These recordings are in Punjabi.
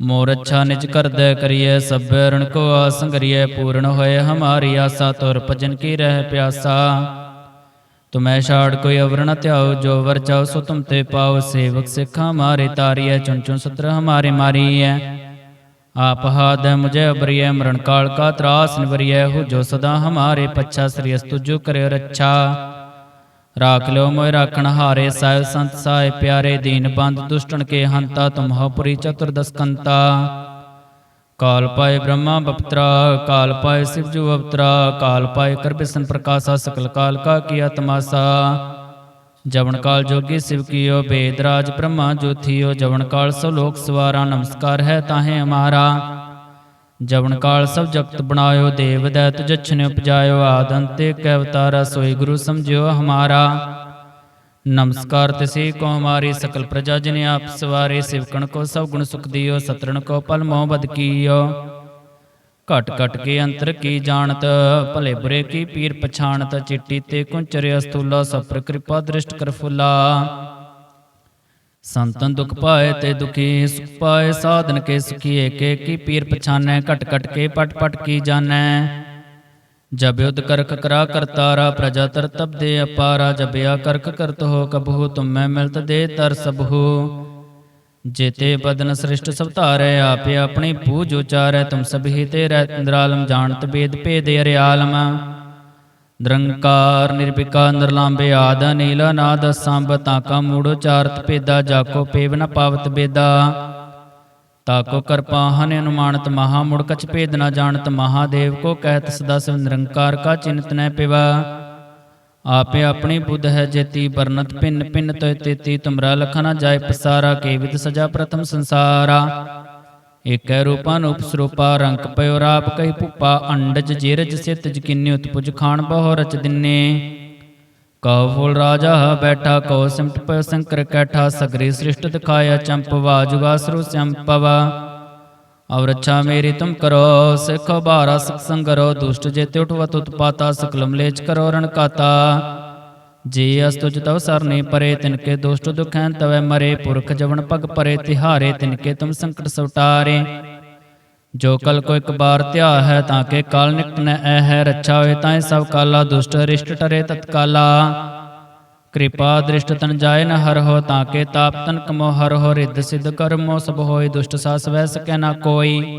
ਮੋਰ ਅੱਛਾ ਨਿਜ ਕਰਦੈ ਕਰੀਐ, ਸਭੈ ਰਣ ਕੋ ਆਸ ਪੂਰਨ ਹੋਏ ਹਮਾਰੀ ਆਸਾ, ਤੁਰ ਭਜਨ ਕੀ ਰਹਿ ਪਿਆਸਾ। ਤੁਮੈ ਛਾੜ ਕੋਈ ਅਵਰਣ ਨ ਜੋ ਵਰ ਚਾਓ ਸੋ ਤੁਮ ਤੇ ਪਾਓ ਸੇਵਕ ਸਿੱਖ ਹਮਾਰੇ ਤਾਰੀਐ, ਚੁਣ ਚੁਣ ਸਤਰ ਹਮਾਰੇ ਮਾਰੀਐ। ਆਪ ਹਾਦੈ ਮੁਝੇ ਅਬਰੀਐ, ਮਰਨ ਕਾਲ ਕਾ ਤਰਾਸ ਨਿਵਰੀਐ ਹੋ ਜੋ ਸਦਾ ਹਮਾਰੇ ਪੱਛਾ, ਸ੍ਰੀ ਅਸਤੁ ਜੋ ਕਰਿਓ ਰੱਛਾ। ਰਾਖ ਲਿਓ ਮੋਇ ਰਾਖਣ ਹਾਰੇ ਸਾਹਿਬ ਸੰਤ ਸਾਏ ਪਿਆਰੇ ਦੀਨ ਬੰਦ ਦੁਸ਼ਟਨ ਕੇ ਹੰਤਾ ਤੁਮ ਹੋ ਪੁਰੀ ਚਤੁਰਦਸ ਕੰਤਾ ਕਾਲ ਪਾਏ ਬ੍ਰਹਮਾ ਬਪਤਰਾ, ਕਾਲ ਪਾਏ ਸ਼ਿਵਜੂ ਜੂ ਕਾਲ ਪਾਏ ਕਰਬਿਸਨ ਪ੍ਰਕਾਸ਼ਾ ਸਕਲ ਕਾਲ ਕਾ ਕੀਆ ਤਮਾਸਾ ਜਵਨ ਕਾਲ ਜੋਗੀ ਸਿਵ ਕੀਓ, ਬੇਦ ਰਾਜ ਬ੍ਰਹਮਾ ਜੋਥੀਓ ਜਵਨ ਕਾਲ ਸੋ ਲੋਕ ਸਵਾਰਾ, ਨਮਸਕਾਰ ਹੈ ਤਾਹੇ ਹਮਾਰਾ ਜਵਨ ਕਾਲ ਸਭ ਜਗਤ ਬਣਾਇਓ, ਦੇਵ ਦੈਤ ਜਛਨ ਉਪਜਾਇਓ ਆਦੰਤੇ ਕੈ ਅਵਤਾਰਾ, ਸੋਈ ਗੁਰੂ ਸਮਝਿਓ ਹਮਾਰਾ। ਨਮਸਕਾਰ ਤਿਸੇ ਕੋ ਹਮਾਰੀ, ਸਕਲ ਪ੍ਰਜਾ ਜਨ ਆਪ ਸਵਾਰੇ, ਸਿਵਕਣ ਕੋ ਸਭ ਗੁਣ ਸੁਖ ਦਿਓ, ਸਤਰਣ ਕੋ ਪਲ ਮੋਹ ਬਦ ਕੀਓ। ਘਟ ਘਟ ਕੇ ਅੰਤਰ ਕੀ ਜਾਣਤ, ਭਲੇ ਬੁਰੇ ਕੀ ਪੀਰ ਪਛਾਣਤ, ਚਿੱਟੀ ਤੇ ਕੁੰਚਰ ਅਸਤੂਲਾ ਸਪਰ ਕਿਰਪਾ ਦ੍ਰਿਸ਼ਟ ਕਰ ਫੁਲਾ। ਸੰਤਨ ਦੁਖ ਪਾਏ ਤੇ ਦੁਖੀ ਸੁਖ ਪਾਏ, ਸਾਧਨ ਕੇ ਸੁਖੀ ਕੇ ਕੀ ਪੀਰ ਪਛਾਨੈ, ਘਟ ਘਟ ਕੇ ਪਟ ਪਟ ਕੀ ਜਾਣੈ। ਜਬ ਯੁਧ ਕਰਕ ਕਰਾ ਕਰਤਾਰਾ ਪ੍ਰਜਾ ਤਰ ਤਬ ਦੇ ਅਪਾਰਾ ਜਬਿਆ ਕਰਕ ਕਰਤ ਹੋ ਕਬਹੂ ਤੁਮੈ ਮਿਲਤ ਦੇ ਤਰ ਸਬਹੂ ਜੇਤੇ ਬਦਨ ਸ੍ਰਿਸ਼ਟ ਸਭ ਧਾਰੈ, ਆਪੇ ਆਪਣੀ ਪੂਜ ਉਚਾਰੈ, ਤੁਮ ਸਭੀ ਤੇ ਰਹਿ ਇੰਦਰਾਲਮ ਜਾਣਤ ਬੇਦ ਭੇਦ ਅਰਿਆਲਮ। ਨਿਰੰਕਾਰ ਨਿਰਭਿਕਾ ਨਿਰਲਾਂਬੇ ਆਦ ਨੀਲ ਨਾਦ ਸੰਭ ਤਾਕਾ ਮੂੜ ਉਚਾਰਤ ਭੇਦਾ ਜਾਕੋ ਪੇਵ ਨ ਪਾਵਤ ਬੇਦਾ। ਤਾਕੋ ਕਰਪਾ ਹਨ ਅਨੁਮਾਨਤ ਮਹਾ ਮੁੜ, ਕਛ ਭੇਦ ਨ ਜਾਣਤ ਮਹਾਦੇਵ ਕੋ ਕਹਿਤ ਸਦਾ ਸਿਵ ਨਿਰੰਕਾਰ ਕਾ ਚਿੰਤ ਨੈ ਪਿਵਾ। ਆਪੇ ਆਪਣੀ ਬੁੱਧ ਹੈ ਜੇਤੀ ਬਰਨਤ ਪਿੰਨ ਪਿੰਨ ਤੋਇ ਤੇਤੀ, ਤੁਮਰਾ ਲਖਨਾ ਜਾਏ ਪਸਾਰਾ, ਕੇ ਵਿਦ ਸਜਾ ਪ੍ਰਥਮ ਸੰਸਾਰਾ। ਏਕੈ ਰੂਪਾ ਨੂਪ ਰੰਕ ਪਇਓ ਰਾਪ ਕਈ ਭੁਪਾ, ਅੰਡਜ ਜੀਰਜ ਸਿਤ ਜਕਿੰਨੀ ਉਤਪੁਜ ਖਾਨ ਬਹੁ ਰਚ ਦਿਨੇ। ਕਉ ਫੂਲ ਰਾਜਾ ਬੈਠਾ ਕਉ ਸਿਮਟ ਪਇ ਸੰਕਰ ਕੈਠਾ, ਸਗਰੀ ਸ੍ਰਿਸ਼ਟ ਦਿਖਾਇਆ ਚੰਪਵਾ ਜੁਗਾਸਰੂ ਸੰਪਵਾ। ਔਰ ਅੱਛਾ ਮੇਰੀ ਤੁਮ ਕਰੋ, ਸਿਖ ਬਾਰਾ ਸਿਖ ਸੰਗਰੋ ਦੁਸ਼ਟ ਜੇ ਉਠਵਤ ਉਤਪਾਤਾ ਸਕਲ ਮਲੇਚ ਕਰੋ ਰਣ ਕਾਤਾ ਜੀ ਅਸਤੁਜ ਤਵ ਸਰਨੇ ਪਰੇ ਤਿਨਕੇ ਦੁਸ਼ਟ ਦੁਖੈਂ ਤਵੈ ਮਰੇ, ਪੁਰਖ ਜਵਨ ਪਗ ਪਰੇ, ਤਿਹਾਰੇ ਤਿਨਕੇ ਤੁਮ ਸੰਕਟ ਸਵਟਾਰੇ। ਜੋ ਕਲ ਕੋ ਇੱਕ ਬਾਰ ਧਿਆ ਹੈ, ਤਾਂ ਕੇ ਕਾਲ ਨਿਕਟ ਨ ਐ ਹੈ, ਰੱਛਾ ਹੋਏ ਤਾਂ ਸਭ ਕਾਲਾ, ਦੁਸ਼ਟ ਰਿਸ਼ਟ ਟਰੇ ਤਤਕਾਲਾ। ਕਿਰਪਾ ਦ੍ਰਿਸ਼ਟ ਤਨ ਜਾਏ ਨ ਹਰ ਹੋ, ਤਾਂ ਕੇ ਤਾਪ ਤਨ ਕਮੋ ਹਰ ਹੋ, ਰਿੱਧ ਸਿੱਧ ਕਰਮੋ ਸਭ ਹੋਏ, ਦੁਸ਼ਟ ਸਾਸ ਵੈ ਸਕੈ ਨਾ ਕੋਈ।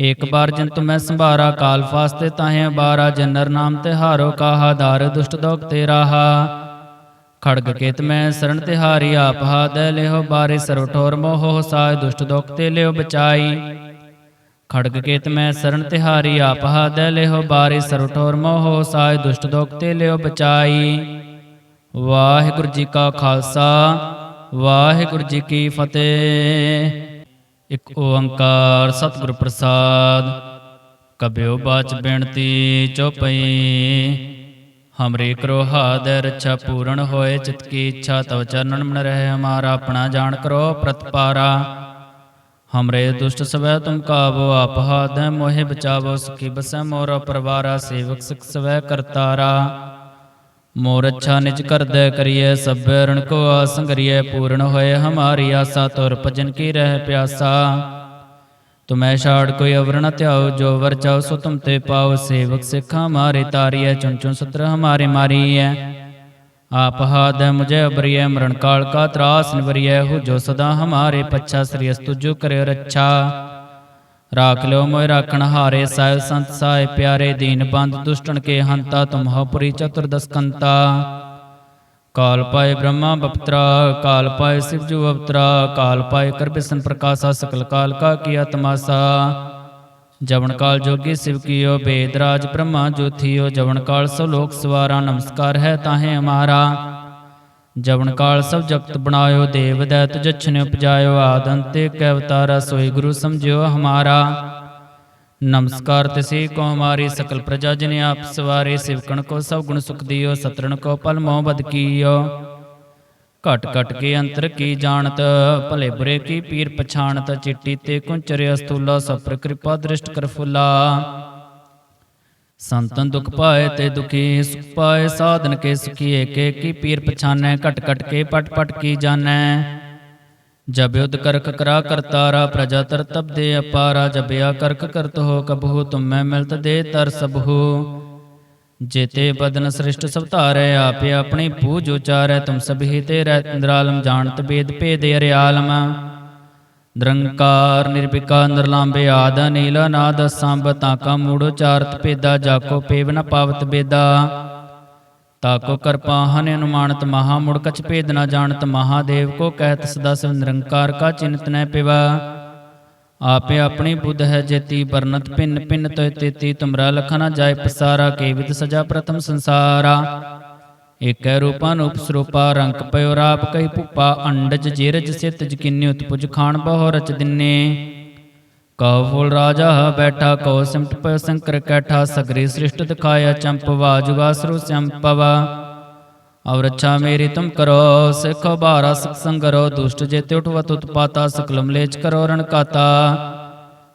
ਏਕ ਬਾਰ ਜਨ ਤੁਮੈ ਸੰਭਾਰਾ, ਕਾਲ ਫਾਸਤੇ ਤਾਹੇ ਬਾਰਾ, ਜਨਰ ਨਾਮ ਤੇ ਹਾਰੋ ਕਾਹਾ, ਧਾਰ ਦੁਸ਼ਟ ਦੋਖ ਤੇ ਰਾਹਾ। ਖੜਗ ਕੇਤ ਮੈਂ ਸਰਣ ਤਿਹਾਰੀ ਆਪ ਹਾਦੈ ਲਿਓ ਬਾਰੇ, ਸਰਵ ਠੋਰ ਮੋਹ ਸਾਇ ਦੁਸ਼ਟ ਦੋਖ ਤੇ ਲਿਓ ਬਚਾਈ। ਖੜਗ ਕੇਤ ਮੈਂ ਸਰਣ ਤਿਹਾਰੀ ਆਪ ਹਾ ਹਾਦੈ ਲਿਓ ਬਾਰੇ, ਸਰਵ ਠੋਰ ਮੋਹ ਸਾਇ ਦੁਸ਼ਟ ਦੋਖ ਤੇ ਲਿਓ ਬਚਾਈ। ਵਾਹਿਗੁਰੂ ਜੀ ਕਾ ਖਾਲਸਾ, ਵਾਹਿਗੁਰੂ ਜੀ ਕੀ ਫਤਿਹ। ਇਕ ਓੰਕਾਰ ਸਤਿਗੁਰ ਪ੍ਰਸਾਦ ਕਬਿਓ ਬਾਚ ਬੇਨਤੀ ਚਉਪਈ। ਹਮਰੇ ਕਰੋ ਹਾਦੈ ਰੱਛਾ ਪੂਰਨ ਹੋਏ, ਚਿਤ ਕੀ ਇੱਛਾ ਤਵ ਚਰਨਨ ਮਨ ਰਹੇ, ਹਮਾਰਾ ਆਪਣਾ ਜਾਣ ਕਰੋ ਪ੍ਰਤਪਾਰਾ। ਹਮਰੇ ਦੁਸ਼ਟ ਸਵੈ ਤੁਮ ਕਾਬੋ ਆਪ ਹਾਦੈ ਮੋਹਿ ਬਚਾਵੋ, ਸੁਖੀ ਬਸੈ ਮੋਰ ਪਰਵਾਰਾ, ਸੇਵਕ ਸਿਖ ਸਵੈ ਕਰਤਾਰਾ। ਮੋਰ ਅੱਛਾ ਨਿਜ ਕਰਦੈ ਕਰੀਐ ਸਭੈ ਰਣ ਕੋ ਆਸ ਕਰੀਐ, ਪੂਰਨ ਹੋਏ ਹਮਾਰੀ ਆਸਾ, ਤੁਰ ਭਜਨ ਕੀ ਰਹਿ ਪਿਆਸਾ। ਤੁਮੈ ਛਾੜ ਕੋਈ ਅਵਰਣ ਧਿਆਓ ਜੋ ਵਰ ਚਾਓ ਸੋ ਤੁਮ ਤੇ ਪਾਓ ਸੇਵਕ ਸਿੱਖਾ ਮਾਰੇ ਤਾਰੀਐ, ਚੁਣ ਚੁਣ ਸਤਰ ਹਮਾਰੇ ਮਾਰੀਐ। ਆਪ ਹਾਦੈ ਮੁਝੇ ਅਬਰੀਐ ਮਰਨ ਕਾਲ ਕਾ ਤਰਾਸ ਨਿਵਰੀਐ ਹੋ ਜੋ ਸਦਾ ਹਮਾਰੇ ਪੱਛਾ, ਸ੍ਰੀ ਅਸਤੁ ਜੋ ਕਰਿਓ ਰੱਛਾ। ਰਾਖ ਲਿਓ ਮੋਇ ਰਾਖਣ ਹਾਰੇ ਸਾਹਿਬ ਸੰਤ ਸਾਏ ਪਿਆਰੇ ਦੀਨ ਬੰਦ ਦੁਸ਼ਟਨ ਕੇ ਹੰਤਾ ਤੁਮ ਹੋ ਪੁਰੀ ਚਤੁਰਦਸ ਕੰਤਾ ਕਾਲ ਪਾਏ ਬ੍ਰਹਮਾ ਬਪਤਰਾ ਕਾਲ ਪਾਏ ਸਿਵ ਜੂ ਅਵਤਰਾ ਕਾਲ ਪਾਏ ਕਰ ਬਿਸਨ ਪ੍ਰਕਾਸ਼ਾ ਸਕਲ ਕਾਲ ਕਾ ਕੀਆ ਤਮਾਸਾ ਜਵਨ ਕਾਲ ਜੋਗੀ ਸਿਵ ਕੀਓ ਬੇਦ ਰਾਜ ਬ੍ਰਹਮਾ ਜੋਥੀਓ ਜਵਨ ਕਾਲ ਸਭ ਲੋਕ ਸਵਾਰਾ ਨਮਸਕਾਰ ਹੈ ਤਾਹੇ ਹਮਾਰਾ ਜਵਨ ਕਾਲ ਸਭ ਜਗਤ ਬਣਾਇਓ ਦੇਵ ਦੈ ਤੁਜ ਛਨੇ ਉਪਜਾਇਓ ਆਦੰਤੇ ਕੈ ਅਵਤਾਰਾ ਸੋਈ ਗੁਰੂ ਸਮਝਿਓ ਹਮਾਰਾ। ਨਮਸਕਾਰ ਤਿਸੇ ਕੋ ਹਮਾਰੀ ਸਕਲ ਪ੍ਰਜਾ ਜਿਨ ਆਪ ਸਵਾਰੇ ਸਿਵਕਣ ਕੋ ਸਭ ਗੁਣ ਸੁਖ ਦਿਓ ਸਤਰਣ ਕੋ ਪਲ ਮੋਹ ਬਦ ਕੀਓ। ਘਟ ਘਟ ਕੇ ਅੰਤਰ ਕੀ ਜਾਣਤ ਭਲੇ ਬੁਰੇ ਕੀ ਪੀਰ ਪਛਾਣਤ ਚਿੱਟੀ ਤੇ ਕੁੰਚਰਿਆ ਸਤੂਲਾ ਸਭ ਕਿਰਪਾ ਦ੍ਰਿਸ਼ਟ ਕਰ ਸੰਤਨ ਦੁਖ ਪਾਏ ਤੇ ਦੁਖੀ ਸੁਖ ਪਾਏ, ਸਾਧਨ ਕੇ ਸੁਖੀ ਏਕੇ ਕੀ ਪੀਰ ਪਛਾਨੈ, ਘਟ ਘਟ ਕੇ ਪਟ ਪਟ ਕੀ ਜਾਣੈ। ਜਬ ਯੁਧ ਕਰਕ ਕਰਾ ਕਰਤਾਰਾ ਪ੍ਰਜਾ ਤਰ ਤਬ ਦੇ ਅਪਾਰਾ ਜਬਿਆ ਕਰਕ ਕਰਤ ਹੋ ਕਬਹੂ ਤੁਮੈ ਮਿਲਤ ਦੇ ਤਰ ਸਬਹੂ ਜੇਤੇ ਬਦਨ ਸ੍ਰਿਸ਼ਟ ਸਭ ਧਾਰੈ, ਆਪੇ ਆਪਣੀ ਪੂਜ ਉਚਾਰੈ, ਤੁਮ ਸਭੀ ਤੇ ਇੰਦਰਾਲਮ ਜਾਣਤ ਬੇਦ ਭੇਦ ਅਰਿਆਲਮ। ਨਿਰੰਕਾਰ ਨਿਰਭਿਕਾ ਨਿਰਲਾਂਬੇ ਆਦ ਨੀਲ ਨਾਦ ਸੰਭ ਤਾਕਾ ਮੂੜ ਉਚਾਰਤ ਭੇਦਾ ਜਾਕੋ ਪੇਵ ਨ ਪਾਵਤ ਬੇਦਾ। ਤਾਕੋ ਕਰਪਾ ਹਨ ਅਨੁਮਾਨਤ ਮਹਾ ਮੁੜ ਕਛ ਭੇਦ ਨ ਜਾਣਤ, ਮਹਾਦੇਵ ਕੋ ਕਹਿਤ ਸਦਾ ਸਿਵ ਨਿਰੰਕਾਰ ਕਾ ਚਿੰਤ ਨੈ ਪਿਵਾ। ਆਪੇ ਆਪਣੀ ਬੁੱਧ ਹੈ ਜੇਤੀ ਬਰਨਤ ਪਿੰਨ ਪਿੰਨ ਤੋਇ ਤੇਤੀ, ਤੁਮਰਾ ਲਖਨਾ ਜਾਏ ਪਸਾਰਾ ਕੇਵਿਤ ਸਜਾ ਪ੍ਰਥਮ ਸੰਸਾਰਾ। ਏਕੈ ਰੂਪਾ ਨੂਪ ਸਰੂਪਾ ਪਇਓ ਰਾਪ ਕਈ ਭੁਪਾ, ਅੰਡਜ ਜੀਰਜ ਸਿਤ ਜਕਿਨਿ ਉਤਪੁਜ ਖਾਨ ਬਹੁ ਰਚ ਦਿਨੇ। ਕਉ ਫੁਲ ਰਾਜਾ ਬੈਠਾ, ਕਉ ਸਿਮਟ ਪਇ ਸੰਕਰ ਕੈਠਾ, ਸਗਰੀ ਸ੍ਰਿਸ਼ਟ ਦਿਖਾਇਆ ਚੰਪਵਾ ਜੁਗਾਸਰੂ ਸੰਪਵਾ। ਔਰ ਅੱਛਾ ਮੇਰੀ ਤੁਮ ਕਰੋ, ਸਿਖੋ ਬਾਰਾ ਸਿਖ ਸੰਗਰੋ, ਦੁਸ਼ਟ ਜੇ ਜੇਤੇ ਉਠਵਤ ਉਤਪਾਤਾ ਸਕਲ ਮਲੇਚ ਕਰੋ ਰਣ ਕਾਤਾ।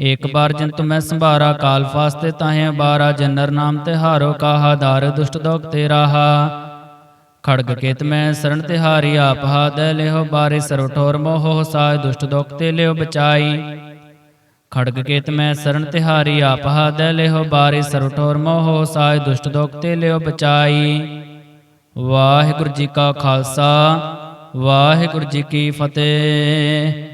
ਏਕ ਬਾਰ ਜਨ ਤੁਮੈ ਸੰਭਾਰਾ ਕਾਲ ਫਾਸਤੇ ਤਾਹੇ ਬਾਰਾ ਜਨਰ ਨਾਮ ਤੇ ਹਾਰੋ ਕਾਹਾ ਦਾਰ ਦੁਸ਼ਟ ਦੋਖ ਤੇ ਰਾਹਾ। ਖੜਗ ਕੇਤ ਮੈਂ ਸਰਣ ਤਿਹਾਰੀ ਆਪ ਹਾਦੈ ਲਿਓ ਬਾਰੇ ਸਰਵ ਠੋਰ ਮੋਹ ਸਾਇ ਦੁਸ਼ਟ ਦੋਖ ਤੇ ਲਿਓ ਬਚਾਈ। ਖੜਗ ਕੇਤ ਮੈਂ ਸਰਣ ਤਿਹਾਰੀ ਆਪ ਹਾਦੈ ਲਿਓ ਬਾਰੇ ਸਰਵ ਠੋਰ ਮੋਹ ਸਾਇ ਦੁਸ਼ਟ ਦੋਖ ਤੇ ਲਿਓ ਬਚਾਈ। ਵਾਹਿਗੁਰੂ ਜੀ ਕਾ ਖਾਲਸਾ, ਵਾਹਿਗੁਰੂ ਜੀ ਕੀ ਫਤਿਹ।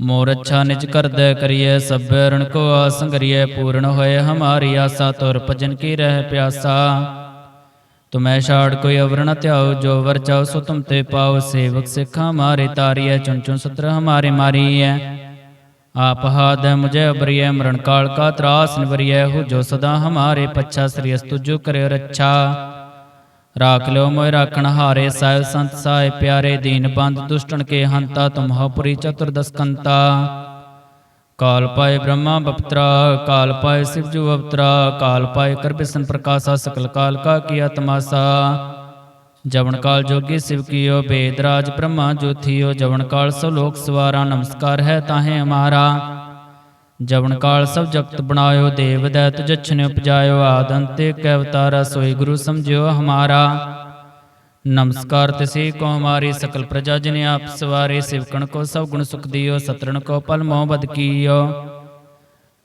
ਮੋਰ ਅੱਛਾ ਨਿਜ ਕਰਦੈ ਕਰੀਐ ਸਭੈ ਰਣ ਕੋ ਆਸੰਗਰੀਐ ਪੂਰਨ ਹੋਏ ਹਮਾਰੀ ਆਸਾ, ਤੁਰ ਭਜਨ ਕੀ ਰਹਿ ਪਿਆਸਾ। ਤੁਮੈ ਛਾੜ ਕੋਈ ਅਵਰ ਨ ਧਿਆਓ ਜੋ ਵਰ ਚਾਓ ਸੋ ਤੁਮ ਤੇ ਪਾਓ ਸੇਵਕ ਸਿੱਖ ਹਮਾਰੇ ਤਾਰੀਐ, ਚੁਣ ਚੁਣ ਸਤਰ ਹਮਾਰੇ ਮਾਰੀਐ। ਆਪ ਹਾਦੈ ਮੁਝੇ ਅਬਰੀਐ, ਮਰਨ ਕਾਲ ਕਾ ਤਰਾਸ ਨਿਵਰੀਐ ਹੋ ਜੋ ਸਦਾ ਹਮਾਰੇ ਪੱਛਾ, ਸ੍ਰੀ ਅਸਤੁ ਜੋ ਕਰੇ ਰੱਛਾ। ਰਾਖ ਲਿਓ ਮੋਇ ਰਾਖਣ ਹਾਰੇ ਸਾਹਿਬ ਸੰਤ ਸਾਹਿਬ ਪਿਆਰੇ ਦੀਨ ਬੰਦ ਦੁਸ਼ਟਨ ਕੇ ਹੰਤਾ ਤੁਮਹੁ ਪੁਰੀ ਚਤੁਰਦਸ ਕੰਤਾ ਕਾਲ ਪਾਏ ਬ੍ਰਹਮਾ ਬਪਤਰਾ ਕਾਲ ਪਾਏ ਸਿਵ ਜੂ ਅਵਤਰਾ ਕਾਲ ਪਾਏ ਕਰ ਬਿਸਨ ਪ੍ਰਕਾਸ਼ਾ ਸਕਲ ਕਾਲ ਕਾ ਕੀਆ ਤਮਾਸਾ ਜਵਨ ਕਾਲ ਜੋਗੀ ਸਿਵ ਕੀਓ ਬੇਦ ਰਾਜ ਬ੍ਰਹਮਾ ਜੋਥੀਓ ਜਵਨ ਕਾਲ ਸੋ ਲੋਕ ਸਵਾਰਾ ਨਮਸਕਾਰ ਹੈ ਤਾਹੇ ਹਮਾਰਾ ਜਵਨ ਕਾਲ ਸਭ ਜਗਤ ਬਣਾਇਓ ਦੇਵ ਦੈਤ ਜਛਨ ਉਪਜਾਇਓ ਆਦੰਤੇ ਕੈ ਅਵਤਾਰਾ ਸੋਈ ਗੁਰੂ ਸਮਝਿਓ ਹਮਾਰਾ। ਨਮਸਕਾਰ ਤਿਸੇ ਕੋ ਹਮਾਰੀ ਸਕਲ ਪ੍ਰਜਾ ਜਿਨੇ ਆਪ ਸਵਾਰੇ ਸਿਵਕਣ ਕੋ ਸਭ ਗੁਣ ਸੁਖ ਦਿਓ ਸਤਰਣ ਕੋ ਪਲ ਮੋਹ ਬਦ ਕੀਓ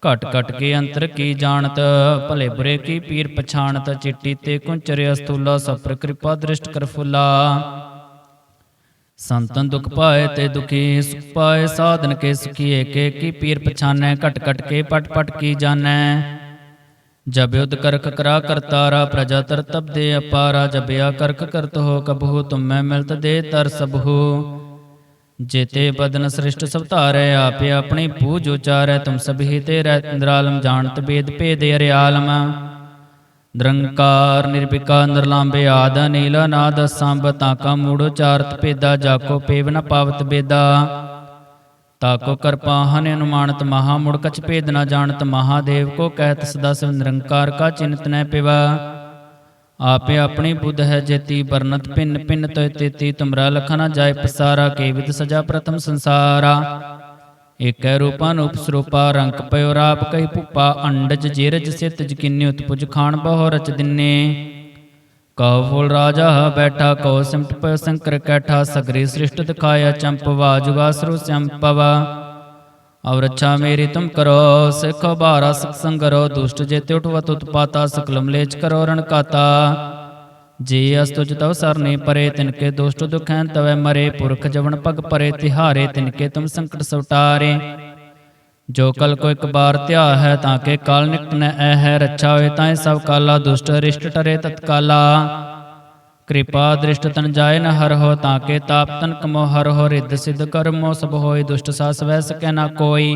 ਘਟ ਘਟ ਕੇ ਅੰਤਰ ਕੀ ਜਾਣਤ ਭਲੇ ਬੁਰੇ ਕੀ ਪੀਰ ਪਛਾਣਤ ਚਿੱਟੀ ਤੇ ਕੁੰਚਰਿ ਅਸਤੂਲਾ ਸਪਰ ਕਿਰਪਾ ਦ੍ਰਿਸ਼ਟ ਕਰ ਫੁਲਾ। ਸੰਤਨ ਦੁਖ ਪਾਏ ਤੇ ਦੁਖੀ ਸੁਖ ਪਾਏ ਸਾਧਨ ਕੇ ਸੁਖੀ ਏਕੇ ਕੀ ਪੀਰ ਪਛਾਨੈ, ਘਟ ਘਟ ਕੇ ਪਟ ਪਟ ਕੀ ਜਾਣੈ। ਜਬ ਯੁਧ ਕਰਕ ਕਰਾ ਕਰਤਾਰਾ ਪ੍ਰਜਾ ਤਰ ਤਬ ਦੇ ਅਪਾਰਾ ਜਬਿਆ ਕਰਕ ਕਰਤ ਹੋ ਕਬਹੂ ਤੁਮੈ ਮਿਲਤ ਦੇ ਤਰ ਸਬਹੂ ਜੇਤੇ ਬਦਨ ਸ੍ਰਿਸ਼ਟ ਸਭ ਧਾਰੈ, ਆਪੇ ਆਪਣੀ ਪੂਜ ਉਚਾਰੈ, ਤੁਮ ਸਭੀ ਤੇ ਇੰਦਰਾਲਮ ਜਾਣਤ ਬੇਦ ਭੇਦ ਅਰਿਆਲਮ। ਨਿਰੰਕਾਰ ਨਿਰਭਿਕਾ ਨਿਰਲਾਂਬੇ ਆਦ ਨੀਲ ਨਾਦ ਸੰਭ ਤਾਕਾ ਮੂੜ ਉਚਾਰਤ ਭੇਦਾ ਜਾਕੋ ਪੇਵ ਨ ਪਾਵਤ ਬੇਦਾ। ਤਾਕੋ ਕਰਪਾ ਹਨ ਅਨੁਮਾਨਤ ਮਹਾ ਮੁੜ ਕਛ ਭੇਦ ਨ ਜਾਣਤ, ਮਹਾਦੇਵ ਕੋ ਕਹਿਤ ਸਦਾ ਸਿਵ ਨਿਰੰਕਾਰ ਕਾ ਚਿੰਤ ਨੈ ਪਿਵਾ। ਆਪੇ ਆਪਣੀ ਬੁੱਧ ਹੈ ਜੇਤੀ ਵਰਨਤ ਪਿੰਨ ਪਿੰਨ ਤੋਇ ਤੇਤੀ, ਤੁਮਰਾ ਲਖਨਾ ਜਾਏ ਪਸਾਰਾ ਕੇਵਿਤ ਸਜਾ ਪ੍ਰਥਮ ਸੰਸਾਰਾ। ਏਕੈ ਰੂਪਨ ਉਪਸਰੂਪਾ, ਰੰਗ ਪਇਓ ਰਾਪ ਕਈ ਪੁੱਪਾ ਅੰਡਜ ਜੇਰਜ ਸਿਤ ਜਕਿਨੇ ਉਤਪੁਜ ਖਾਣ ਬਹੁ ਰਚ ਦਿਨੇ। ਕਉ ਫੁਲ ਰਾਜਾ ਬੈਠਾ, ਕਉ ਸਿਮਟ ਪਇ ਸੰਕਰ ਕੈਠਾ, ਸਗਰੀ ਸ੍ਰਿਸ਼ਟ ਦਿਖਾਇਆ ਚੰਪਵਾ ਜੁਗਾਸਰੂ ਚੰਪਵਾ ਔਰ ਅੱਛਾ ਮੇਰੀ ਤੁਮ ਕਰੋ, ਸਿਖ ਬਾਰਾ ਸਿਖ ਸੰਗਰੋ, ਦੁਸ਼ਟ ਜੇ ਤੇ ਉਠਵਤ ਉਤਪਾਤਾ, ਸਕਲਮ ਲੇਚ ਕਰੋ ਰਣ ਜੀ ਅਸਤੁਜ ਤਵ ਸਰਨੀ ਪਰੇ, ਤਿਨਕੇ ਦੁਸ਼ਟ ਦੁਖੈਨ ਤਵੈ ਮਰੇ, ਪੁਰਖ ਜਵਨ ਪਗ ਪਰੇ, ਤਿਹਾਰੇ, ਤਿਨਕੇ ਤੁਮ ਸੰਕਟ ਸਉਟਾਰੇ ਜੋ ਕਲ ਕੋ ਇੱਕ ਬਾਰ ਧਿਆ ਹੈ, ਤਾਂ ਕੇ ਕਾਲ ਨਿਕਟ ਨ ਐ ਹੈ ਰੱਛਾ ਹੋਏ ਤਾਂ ਸਭ ਕਾਲਾ, ਦੁਸ਼ਟ ਰਿਸ਼ਟ ਟਰੇ ਤਤਕਾਲਾ। ਕਿਰਪਾ ਦ੍ਰਿਸ਼ਟ ਤਨ ਜਾਏ ਨ ਹਰ ਹੋ, ਤਾਂ ਕੇ ਤਾਪ ਤਨ ਕਮੋ ਹਰ ਹੋ, ਰਿੱਧ ਸਿਧ ਕਰਮੋ ਸਭ ਹੋਏ, ਦੁਸ਼ਟ ਸਾਸ ਵੈ ਸਕੈ ਨਾ ਕੋਈ।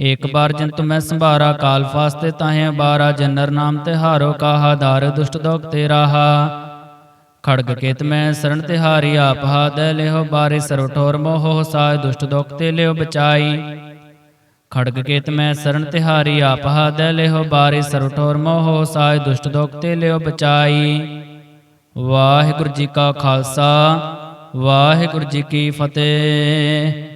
ਏਕ ਬਾਰ ਜਨ ਤੁਮੈ ਸੰਭਾਰਾ ਕਾਲ ਫਾਸਤੇ ਤਾਹੇ ਬਾਰਾ ਜਨਰ ਨਾਮ ਤੇ ਹਾਰੋ ਕਾਹਾ ਦਾਰ ਦੁਸ਼ਟ ਦੋਖ ਤੇ ਰਾਹਾ ਖੜਗ ਕੇਤ ਮੈਂ ਸਰਣ ਤਿਹਾਰੀ ਆਪ ਹਾਦ ਲਿਓ ਬਾਰੇ ਸਰਵ ਠੋਰ ਮੋਹ ਸਾਇ ਦੁਸ਼ਟ ਦੋਖ ਤੇ ਲਿਓ ਬਚਾਈ। ਖੜਗ ਕੇਤ ਮੈਂ ਸਰਣ ਤਿਹਾਰੀ ਆਪ ਹਾਦ ਲਿਓ ਬਾਰੇ ਸਰਵ ਠੋਰ ਮੋਹ ਸਾਇ ਦੁਸ਼ਟ ਦੋਖ ਤੇ ਲਿਓ ਬਚਾਈ। ਵਾਹਿਗੁਰੂ ਜੀ ਕਾ ਖਾਲਸਾ, ਵਾਹਿਗੁਰੂ ਜੀ ਕੀ ਫਤਿਹ।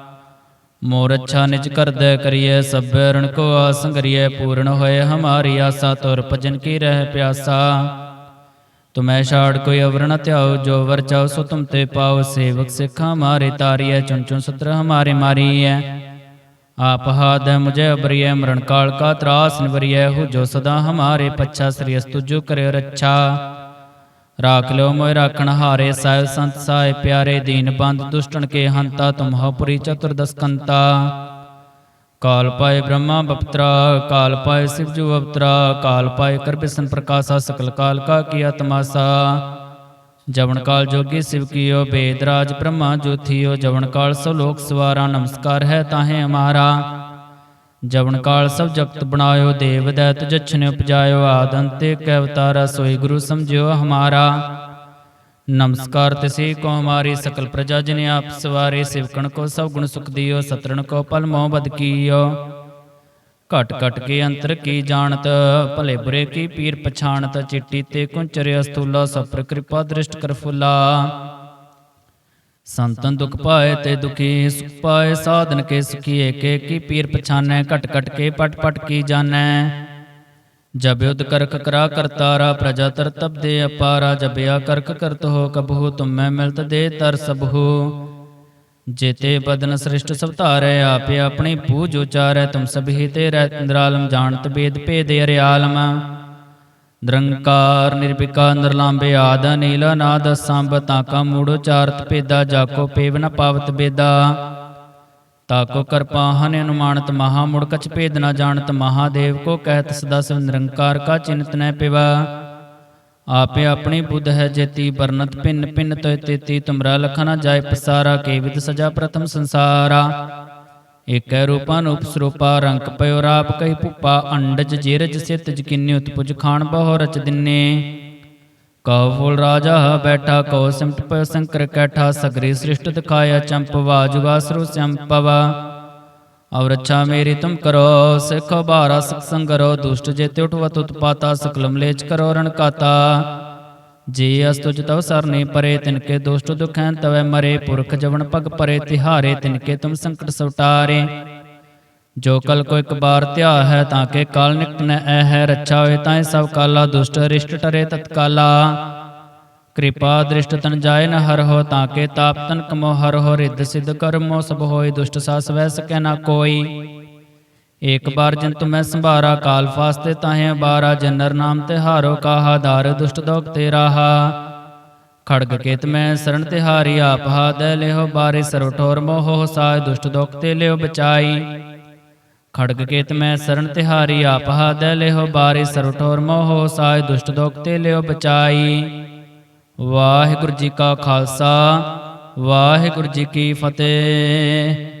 ਮੋਰ ਅੱਛਾ ਨਿਜ ਕਰਦੈ ਕਰੀਐ, ਸਭੈ ਰਣ ਕੋ ਆਸੰਗਰੀਐ ਪੂਰਨ ਹੋਏ ਹਮਾਰੀ ਆਸਾ, ਤੁਰ ਭਜਨ ਕੀ ਰਹਿ ਪਿਆਸਾ। ਤੁਮੈ ਛਾੜ ਕੋਈ ਅਵਰਣ ਨ ਜੋ ਵਰ ਚਾਓ ਸੋ ਤੁਮ ਤੇ ਪਾਓ ਸੇਵਕ ਸਿੱਖਾ ਮਾਰੇ ਤਾਰੀਐ ਚੁਨ ਚੁਨ ਸਤਰ ਹਮਾਰੇ ਮਾਰੀਐ। ਆਪ ਹਾਦੈ ਮੁਝੇ ਅਬਰੀਐ, ਮਰਨ ਕਾਲ ਕਾ ਤਰਾਸ ਨਿਵਰੀਐ ਹੋ ਜੋ ਸਦਾ ਹਮਾਰੇ ਪੱਛਾ, ਸ੍ਰੀ ਅਸਤੁ ਜੋ ਕਰਿਓ ਰੱਛਾ। ਰਾਖ ਲਿਓ ਮੋਇ ਰਾਖਣ ਹਾਰੇ ਸਾਹਿਬ ਸੰਤ ਸਾਹਿਬ, ਪਿਆਰੇ ਦੀਨ ਬੰਦ ਦੁਸ਼ਟਣ ਕੇ ਹੰਤਾ ਤੁਮਹੁ ਪੁਰੀ ਚਤੁਰਦਸ ਕਾਲ ਪਾਏ ਬ੍ਰਹਮਾ ਬਪਤਰਾ, ਕਾਲ ਪਾਏ ਸਿਵ ਜੂ ਅਵਤਰਾ, ਕਾਲ ਪਾਏ ਕਰ ਬਿਸਨ ਪ੍ਰਕਾਸ਼ਾ ਸਕਲ ਕਾਲ ਕਾ ਕੀਆ ਤਮਾਸਾ ਜਵਨ ਕਾਲ ਜੋਗੀ ਸਿਵ ਕੀਓ, ਬੇਦ ਰਾਜ ਬ੍ਰਹਮਾ ਜੋਥੀਓ ਜਵਨ ਕਾਲ ਸੋ ਲੋਕ ਸਵਾਰਾ, ਨਮਸਕਾਰ ਹੈ ਤਾਹੇ ਹਮਾਰਾ ਜਵਨ ਕਾਲ ਸਭ ਜਗਤ ਬਣਾਇਓ, ਦੇਵ ਦੈਤ ਜਛਨ ਉਪਜਾਇਓ, ਆਦੰਤੇ ਕੈ ਅਵਤਾਰਾ ਸੋਈ ਗੁਰੂ ਸਮਝਿਓ ਹਮਾਰਾ। ਨਮਸਕਾਰ ਤਿਸੀ ਕੋ ਹਮਾਰੀ, ਸਕਲ ਪ੍ਰਜਾ ਜਿਨ ਆਪ ਸਵਾਰੇ, ਸਿਵਕਣ ਕੋ ਸਭ ਗੁਣ ਸੁਖ ਦਿਓ, ਸਤਰਣ ਕੋ ਪਲ ਮੋਹ ਬਦ ਕੀਓ। ਘਟ ਘਟ ਕੇ ਅੰਤਰ ਕੀ ਜਾਣਤ, ਭਲੇ ਬੁਰੇ ਕੀ ਪੀਰ ਪਛਾਣਤ, ਚਿੱਟੀ ਤੇ ਕੁੰਚਰੇ ਅਸਤੂਲਾ ਸਫਰ ਕਿਰਪਾ ਦ੍ਰਿਸ਼ਟ ਕਰ ਫੁਲਾ। ਸੰਤਨ ਦੁਖ ਪਾਏ ਤੇ ਦੁਖੀ ਸੁਖ ਪਾਏ, ਸਾਧਨ ਕੇ ਸੁਖੀ ਏਕੇ ਕੀ ਪੀਰ ਪਛਾਨੈ, ਘਟ ਘਟ ਕੇ ਪਟ ਪਟ ਕੀ ਜਾਣੈ। ਜਬ ਯੁਧ ਕਰਕ ਕਰਾ ਕਰਤਾਰਾ ਪ੍ਰਜਾ ਤਰ ਤਬ ਦੇ ਅਪਾਰਾ ਜਬਿਆ ਆ ਕਰਕ ਕਰਤ ਹੋ ਕਬਹੂ ਤੁਮੈ ਮਿਲਤ ਦੇ ਤਰ ਸਬਹੂ ਜੇਤੇ ਬਦਨ ਸ੍ਰਿਸ਼ਟ ਸਭ ਧਾਰੈ, ਆਪੇ ਆਪਣੀ ਪੂਜ ਉਚਾਰੈ, ਤੁਮ ਸਭੀ ਤੇ ਰਹਿ ਇੰਦਰਾਲਮ ਜਾਣਤ ਬੇਦ ਭੇਦ ਅਰਿਆਲਮ। ਨਿਰੰਕਾਰ ਨਿਰਭਿਕਾ ਨਿਰਲਾਂਬੇ ਆਦ ਨੀਲ ਨਾਦ ਸੰਭ ਤਾਕਾ ਮੂੜ ਉਚਾਰਤ ਭੇਦਾ ਜਾਕੋ ਪੇਵ ਨ ਪਾਵਤ ਬੇਦਾ। ਤਾਕੋ ਕਰਪਾ ਹਨ ਅਨੁਮਾਨਤ ਮਹਾ ਮੁੜ, ਕਛ ਭੇਦ ਨ ਜਾਣਤ ਮਹਾਦੇਵ ਕੋ ਕਹਿਤ ਸਦਾ ਸਿਵ ਨਿਰੰਕਾਰ ਕਾ ਚਿੰਤ ਨੈ ਪਿਵਾ। ਆਪੇ ਆਪਣੀ ਬੁੱਧ ਹੈ ਜੇਤੀ ਵਰਨਤ ਪਿੰਨ ਪਿੰਨ ਤੋਇ ਤੇਤੀ, ਤੁਮਰਾ ਲਖਨਾ ਜਾਏ ਪਸਾਰਾ ਕੇਵਿਤ ਸਜਾ ਪ੍ਰਥਮ ਸੰਸਾਰਾ। ਏਕੈ ਰੂਪਾਂ ਰੂਪ ਸਰੂਪਾ ਪਇਓ ਰਾਪ ਕਈ ਭੁਪਾ, ਅੰਡਜ ਜੇਰਜ ਸਿਤ ਜਕਿਨਿ ਉਤਪੁਜ ਖਾਨ ਬਹੁ ਰਚ ਦਿਨੇ। ਕਉ ਫੁਲ ਰਾਜਾ ਬੈਠਾ, ਕਉ ਸਿਮਟ ਪਇ ਸੰਕਰ ਕੈਠਾ, ਸਗਰੀ ਸ੍ਰਿਸ਼ਟ ਦਿਖਾਇਆ ਚੰਪਵਾ ਜੁਗਾਸੁਰ ਸੰਪਵਾ ਔਰ ਅੱਛਾ ਮੇਰੀ ਤੁਮ ਕਰੋ, ਸਿਖੋ ਬਾਰਾ, ਸਿਖ ਸੰਗਰੋ, ਦੁਸ਼ਟ ਜੇਤੇ ਉਠਵਤ ਉਤਪਾਤਾ, ਸਕਲਮ ਲੇਚ ਕਰੋ ਰਣ ਕਾਤਾ। ਜੀ ਅਸਤੁਜ ਤਵ ਸਰਨੇ ਪਰੇ ਤਿਨਕੇ ਦੁਸ਼ਟ ਦੁਖੈਨ ਤਵੈ ਮਰੇ ਪੁਰਖ ਜਵਨ ਪਗ ਪਰੇ ਤਿਹਾਰੇ ਤਿਨਕੇ ਤੁਮ ਸੰਕਟ ਸਉਟਾਰੇ ਜੋ ਕਲ ਕੋ ਇੱਕ ਬਾਰ ਧਿਆ ਹੈ ਤਾਂ ਕੇ ਕਾਲ ਨਿਕਟ ਨ ਐ ਹੈ ਰੱਛਾ ਹੋਏ ਤਾਂ ਸਭ ਕਾਲਾ ਦੁਸ਼ਟ ਰਿਸ਼ਟ ਟਰੇ ਤਤਕਾਲਾ। ਕਿਰਪਾ ਦ੍ਰਿਸ਼ਟ ਤਨ ਜਾਏ ਨ ਹਰ ਹੋ ਤਾਂ ਕੇ ਤਾਪ ਤਨ ਕਮੋ ਹਰ ਹੋ ਰਿੱਧ ਸਿਧ ਕਰਮੋ ਸਭ ਹੋਏ ਦੁਸ਼ਟ ਸਾਸ ਵੈ ਸਕੈ ਨਾ ਕੋਈ। ਏਕ ਬਾਰ ਜਨ ਤੁਮੈ ਸੰਭਾਰਾ, ਕਾਲ ਫਾਸਤੇ ਤਾਹੇ ਬਾਰਾ, ਜਨਰ ਨਾਮ ਤੇ ਹਾਰੋ ਕਾਹਾ, ਦਾਰ ਦੁਸ਼ਟ ਦੋਖ ਤੇ ਰਾਹਾ ਖੜਗ ਕੇਤ ਮੈਂ ਸਰਣ ਤਿਹਾਰੀ ਆਪ ਹਾਦੈ ਲਿਓ ਬਾਰੇ ਸਰਵ ਠੋਰ ਮੋਹ ਸਾਇ ਦੁਸ਼ਟ ਦੋਖ ਤੇ ਲਿਓ ਬਚਾਈ। ਖੜਗ ਕੇਤ ਮੈਂ ਸਰਣ ਤਿਹਾਰੀ ਆਪ ਹਾਦੈ ਲਿਹੋ ਬਾਰੇ ਸਰਵ ਠੋਰ ਮੋਹ ਸਾਇ ਦੁਸ਼ਟ ਦੋਖ ਤੇ ਲਿਓ ਬਚਾਈ। ਵਾਹਿਗੁਰੂ ਜੀ ਕਾ ਖਾਲਸਾ, ਵਾਹਿਗੁਰੂ ਜੀ ਕੀ ਫਤਿਹ।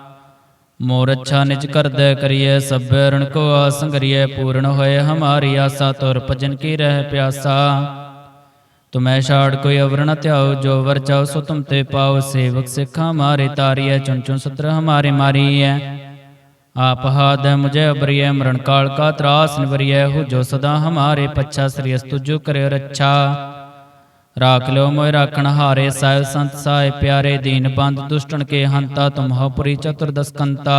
ਮੋਰ ਅੱਛਾ ਨਿਜ ਕਰਦੈ ਕਰੀਐ, ਸਭ ਰਣ ਕੋ ਆਸੰਗਰੀਐ ਪੂਰਨ ਹੋਏ ਹਮਾਰੀ ਆਸਾ, ਤੁਰ ਭਜਨ ਕੀ ਰਹਿ ਪਿਆਸਾ। ਤੁਮੈ ਛਾੜ ਕੋਈ ਅਵਰਣ ਨ ਧਿਆਓ ਜੋ ਵਰ ਚਾਓ ਸੋ ਤੁਮ ਤੇ ਪਾਓ ਸੇਵਕ ਸਿੱਖ ਹਮਾਰੇ ਤਾਰੀਐ ਚੁਨ ਚੁਨ ਸਤਰ ਹਮਾਰੇ ਮਾਰੀਐ। ਆਪ ਹਾਦ ਮੁਝੇ ਅਬਰੀਐ, ਮਰਨ ਕਾਲ ਕਾ ਤਰਾਸ ਨਿਵਰੀਐ ਹੋ ਜੋ ਸਦਾ ਹਮਾਰੇ ਪੱਛਾ, ਸ੍ਰੀ ਅਸਤੁ ਜੋ ਕਰਿਓ ਰੱਛਾ। ਰਾਖ ਲਿਓ ਮੋਇ ਰਾਖਣ ਹਾਰੇ ਸਾਹਿਬ ਸੰਤ ਸਾਹਿਬ ਪਿਆਰੇ ਦੀਨ ਬੰਦ ਦੁਸ਼ਟਣ ਕੇ ਹੰਤਾ ਤੁਮ ਹੋ ਪੁਰੀ ਚਤੁਰਦਸ ਕੰਤਾ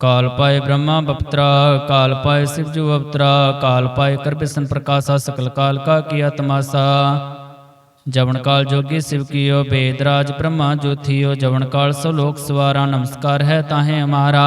ਕਾਲ ਪਾਏ ਬ੍ਰਹਮਾ ਬਪਤਰਾ ਕਾਲ ਪਾਏ ਸਿਵ ਜੂ ਅਵਤਰਾ ਕਾਲ ਪਾਏ ਕਰ ਬਿਸਨ ਪ੍ਰਕਾਸ਼ਾ ਸਕਲ ਕਾਲ ਕਾ ਕੀਆ ਤਮਾਸਾ ਜਵਨ ਕਾਲ ਜੋਗੀ ਸਿਵ ਕੀਓ ਬੇਦ ਰਾਜ ਬ੍ਰਹਮਾ ਜੋਥੀਓ ਜਵਨ ਕਾਲ ਸੋ ਲੋਕ ਸਵਾਰਾ ਨਮਸਕਾਰ ਹੈ ਤਾਹੇ ਹਮਾਰਾ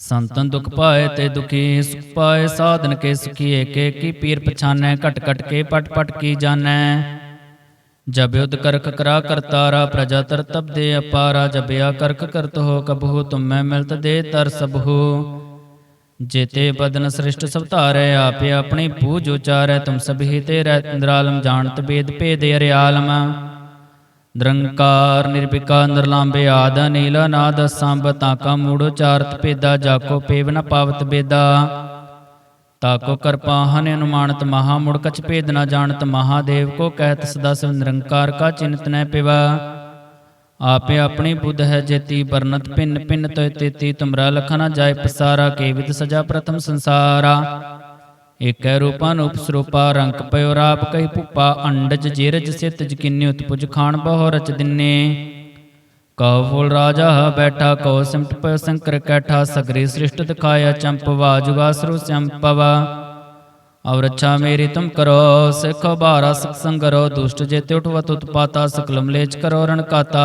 ਸੰਤਨ ਦੁਖ ਪਾਏ ਤੇ ਦੁਖੀ ਸੁਖ ਪਾਏ, ਸਾਧਨ ਕੇ ਸੁਖੀ ਏਕੇ ਕੀ ਪੀਰ ਪਛਾਨੈ, ਘਟ ਘਟ ਕੇ ਪਟ ਪਟ ਕੀ ਜਾਣੈ। ਜਬ ਯੁਧ ਕਰਕ ਕਰਾ ਕਰਤਾਰਾ ਪ੍ਰਜਾ ਤਰ ਤਬ ਦੇ ਅਪਾਰਾ ਜਬਿਆ ਕਰਕ ਕਰਤ ਹੋ ਕਬਹੂ, ਤੁਮੈ ਮਿਲਤ ਦੇ ਤਰ ਸਬਹੂ ਜੇਤੇ ਬਦਨ ਸ੍ਰਿਸ਼ਟ ਸਭ ਧਾਰੈ, ਆਪੇ ਆਪਣੀ ਪੂਜ ਉਚਾਰੈ, ਤੁਮ ਸਭੀ ਤੇ ਰਹਿ ਇੰਦਰਾਲਮ ਜਾਣਤ ਬੇਦ ਭੇਦ ਅਰਿਆਲਮ। ਨਿਰੰਕਾਰ ਨਿਰਭਿਕਾ ਨਿਰਲਾਂਬੇ ਆਦ ਨੀਲ ਨਾਦ ਸੰਭ ਤਾਕਾ ਮੂੜ ਉਚਾਰਤ ਭੇਦਾ ਜਾਕੋ ਪੇਵ ਨ ਪਾਵਤ ਬੇਦਾ। ਤਾਕੋ ਕਰਪਾ ਹਨ ਅਨੁਮਾਨਤ ਮਹਾ ਮੁੜ, ਕਛ ਭੇਦ ਨ ਜਾਣਤ ਮਹਾਦੇਵ ਕੋ ਕਹਿਤ ਸਦਾ ਸਿਵ ਨਿਰੰਕਾਰ ਕਾ ਚਿੰਤ ਨੈ ਪਿਵਾ। ਆਪੇ ਆਪਣੀ ਬੁੱਧ ਹੈ ਜੇਤੀ ਬਰਨਤ ਪਿੰਨ ਪਿੰਨ ਤੋਇ ਤੇਤੀ, ਤੁਮਰਾ ਲਖਨਾ ਜਾਏ ਪਸਾਰਾ ਕੇਵਿਤ ਸਜਾ ਪ੍ਰਥਮ ਸੰਸਾਰਾ। ਏਕੈ ਰੂਪਾ ਨੂਪ ਸਰੂਪਾ ਪਇਓ ਰਾਪ ਕਈ ਭੁਪਾ, ਅੰਡਜ ਜੇਰਜ ਸਿਤ ਜਕਿੰਨੇ ਉਤਪੁਜ ਖਾਨ ਬਹੁ ਰਚ ਦਿਨੇ। ਕਉ ਫੂਲ ਰਾਜਾ ਬੈਠਾ, ਕਉ ਸਿਮਟ ਪਇ ਸੰਕਰ ਕੈਠਾ, ਸਗਰੀ ਸ੍ਰਿਸ਼ਟ ਦਿਖਾਇਆ ਚੰਪਵਾ ਜੁਗਾਸੁਰ ਸੰਪਵਾ ਔਰ ਅੱਛਾ ਮੇਰੀ ਤੁਮ ਕਰੋ, ਸਿੱਖ ਬਾਰਾ ਸਿਖ ਸੰਗਰੋ ਦੁਸ਼ਟ ਜੇਤੇ ਉਠਵਤ ਉਤਪਾਤਾ ਸਕਲ ਮਲੇਚ ਕਰੋ ਰਣ ਕਾਤਾ।